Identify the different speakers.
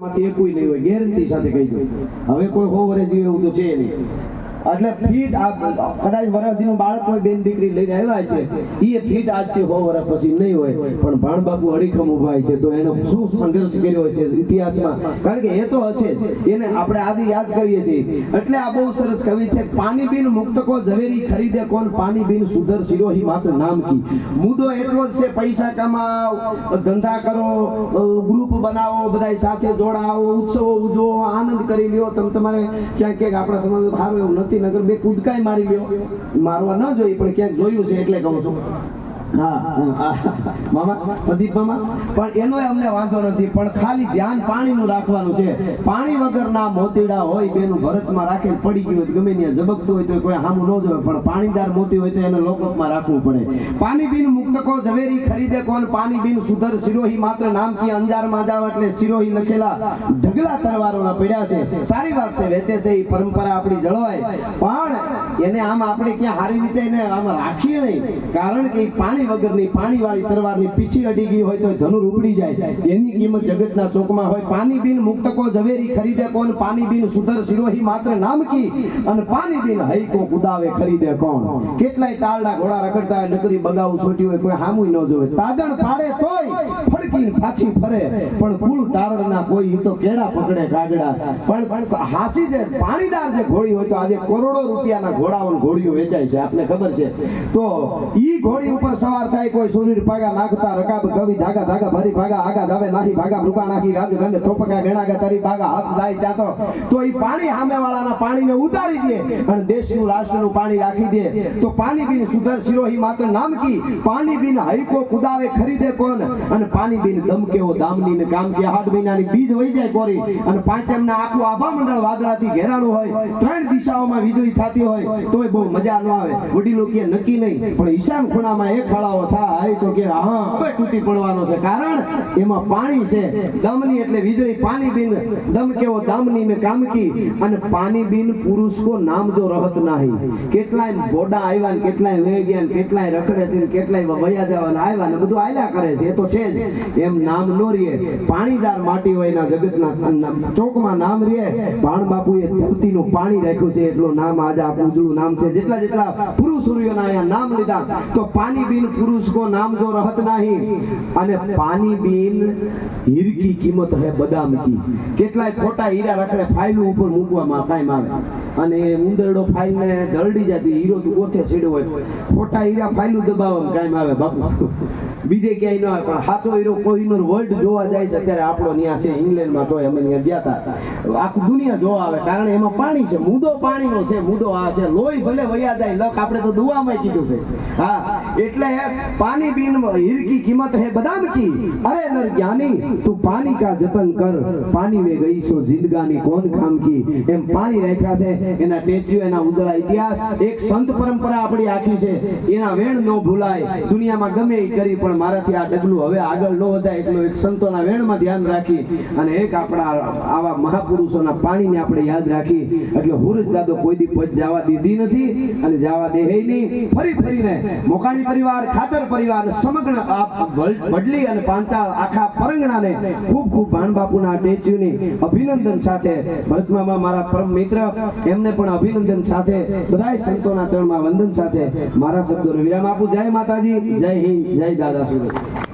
Speaker 1: માંથી એકુય નહીં હોય ગેરંટી સાથે કહી દઉં. હવે કોઈ હો એવું તો છે નહીં. એટલે ફીટ આ કદાચ વરસદીનું બાળક કોઈ બેન દીકરી લઈને આવ્યા છે એ ફીટ આજથી હો વર્ષ પછી નહીં હોય. પણ ભાણબાપુ અડીખમ ઊભા છે, તો એનો શું સંઘર્ષ કર્યો હશે ઇતિહાસમાં? કારણ કે એ તો હશે એને આપણે આજે યાદ કરીએ છીએ. એટલે આ બહુ સરસ કવિ છે પાણી બિન મુક્તકો ઝવેરી ખરીદે કોણ? પાણી બિન સુધર સિરોહી માત્ર નામ કી. મુદ્દો એટલો જ છે, પૈસા કમાઓ, ધંધા કરો ગ્રુપ બનાવો બધા સાથે જોડાવો ઉત્સવો ઉજવો, આનંદ કરી લ્યો. તમે તમારે ક્યાંક ક્યાંક આપણા સમાજમાં સારું એવું નથી. નગર બે કૂદકાય મારી લ્યો. મારવા ન જોઈએ, પણ ક્યાંક જોયું છે એટલે કહું છું. પણ વગરના મોતીડા હોય, બેનું ભરતમાં પાણીદાર મોતી હોય તો એને લોકઅપમાં રાખવું પડે. પાણી બિન મુક્ત કો ઝવેરી ખરીદે કોણ? પાણી બિન સુધર સિરોહી માત્ર નામ કી અંજારમાં જાવ એટલે સિરોહી લખેલા ઢગલા તરવારોના પડ્યા છે. સારી વાત છે, વેચે છે એ પરંપરા આપણી જળવાય. પણ એને આમ આપણે ક્યાં સારી રીતે એને આમ રાખીએ નહીં. કારણ કે પાણી વગરની પાણી વાળી તરવારની પીછી અડી ગઈ હોય તો ધનુર ઉપડી જાય. એની કિંમત જગતના ચોકમાં હોય. પાણી બિન મુક્ત કો ઝવેરી ખરીદે કોણ? પાણી બિન સુધર સિરોહી માત્ર નામકી અને પાણી બિન હૈકો કુદાવે ખરીદે કોણ? કેટલાય તાળડા ઘોડા રખડતા હોય, નકરી બગાવું છોટી હોય, કોઈ હામુય ન જોવે. તાદણ પાડે તોય ફડકી પાછી ફરે. પણ ફૂલ તારણના કોઈ તો કેડા પકડે કાગડા પણ હાસી જે પાણીદાર જે ઘોડી હોય તો આજે કરોડો રૂપિયાના ઘોડાઓ ને ઘોડીઓ વેચાય છે, આપને ખબર છે. તો ઈ ઘોડી ઉપર સવાર થાય, કોઈ સુરીર પાગા નાખતા, રકાબ કવિ ધાગા ધાગા, ભરી ભાગા આગા જાવે નાખી ભાગા રૂકા નાખી ગાજ ગંધ થોપકા ગેણાગા તારી ભાગા, હાથ જાય ત્યાં તો. તો ઈ પાણી સામે વાળાના પાણીને ઉતારી દે અને દેશનું, રાષ્ટ્રનું પાણી રાખી દે. તો પાણી બિન સુધર સિરોહી માત્ર નામ કી? પાણી બિન હૈકો કુદાવે, ખરીદે કોણ? અને પાણી બિન દમ કેવો દામની ને કામ કે આઠ મહિનાની બીજ વહી જાય કોરી. અને પાંચમ આખું આભા મંડળ વાદળાથી ઘેરાણું હોય. ત્રણ દિશાઓમાં વીજળી થતી હોય. તોય બહુ મજા ન આવે. વડીલો કે નક્કી નહીં. પણ ઈશાન ખૂણામાં એક ખાડાઓ થાય તો કે હા હવે તૂટી પડવાનો છે. કારણ એમાં પાણી છે. દમની એટલે વીજળી પાણી બિન દમ કેવો? દામની ને કામકી. અને પાણી બિન પુરુષ કો નામ જો રહત નહીં. કેટલાય બોડા આવ્યા ને કેટલાય વહી ગયા ને કેટલાય રખડે છે ને કેટલાય વયા જવાના આવ્યા ને બધું આયલા કરે છે. એ તો છે જ. એમ નામ નો રીએ. પાણીદાર માટી હોય એના જગતના ચોકમાં નામ રીએ. ભાણ બાપુએ ધરતીનું પાણી રાખ્યું છે. એટલું નામ આજે આપણું નામ છે. જેટલા જેટલા પુરુષ સૂર્યોના અહીંયા નામ લીધા તો પાણી બિન પુરુષ કો નામ જો રહત નહીં અને પાણી બિન હીરકી કિંમત હે બદામ કી. કેટલાય ખોટા હીરા રખડે ફાઇલું ઉપર મૂકવામાં કાંઈ આવે અને ઉંદરડો ફાઇલને ઢળડી જાય તો હીરો તો ગોથે છેડ્યો હોય. ખોટા હીરા ફાઇલું દબાવવામાં કાયમ આવે બાપુ. બીજે ક્યાંય ન આવે, પણ સાચો હીરો કોહિનૂર વર્લ્ડ જોવા જાય છે અત્યારે આપણો ત્યાં છે ઇંગ્લેન્ડમાં તોય અમે ત્યાં ગયા હતા આખું દુનિયા જોવા આવે, કારણ એમાં પાણી છે મુદ્દો પાણીનો છે મુદ્દો આ છે. લોહી ભલે વયા જાય, લખ, આપણે તો દુવામાં કીધું છે. હા, એટલે પાણી બિન હીરકી કિંમત હે બદામ કી? અરે નર જ્ઞાની, તું પાણી કા જતન કર. પાણી મે ગઈ સો જિંદગાની કોણ ખામ કી? એમ પાણી રાખ્યા છે એના ટેચ્યુ, એના ઉજળા ઇતિહાસ, એક સંત પરંપરા આપણી આખી છે. એના વેણ ન ભૂલાય. દુનિયામાં ગમે એ કરી, પણ મારાથી આ ડગલું હવે આગળ ન વધાય. એટલું એક સંતોના વેણમાં ધ્યાન રાખી અને એક આપણા આવા મહાપુરુષોના પાણીને આપણે યાદ રાખી. એટલે હુરજ દાદો કોઈ દી પદ જવા દીધી નથી અને જવા દે નહીં. ફરી ફરીને મોકાણી પરિવાર ખાતર પરિવાર, સમગ્ર આ વડલી અને પાંચાળ આખા પરંગણાને ખૂબ ખૂબ ભાણબાપુના ટેચ્યુની અભિનંદન સાથે ભરતમામા, મારા પરમ મિત્ર એમને પણ અભિનંદન સાથે, બધાય સંતોના ચરણમાં વંદન સાથે. મારા શબ્દોનો વિરામ આપું. જય માતાજી, જય હિન્દ, જય દાદા સુરત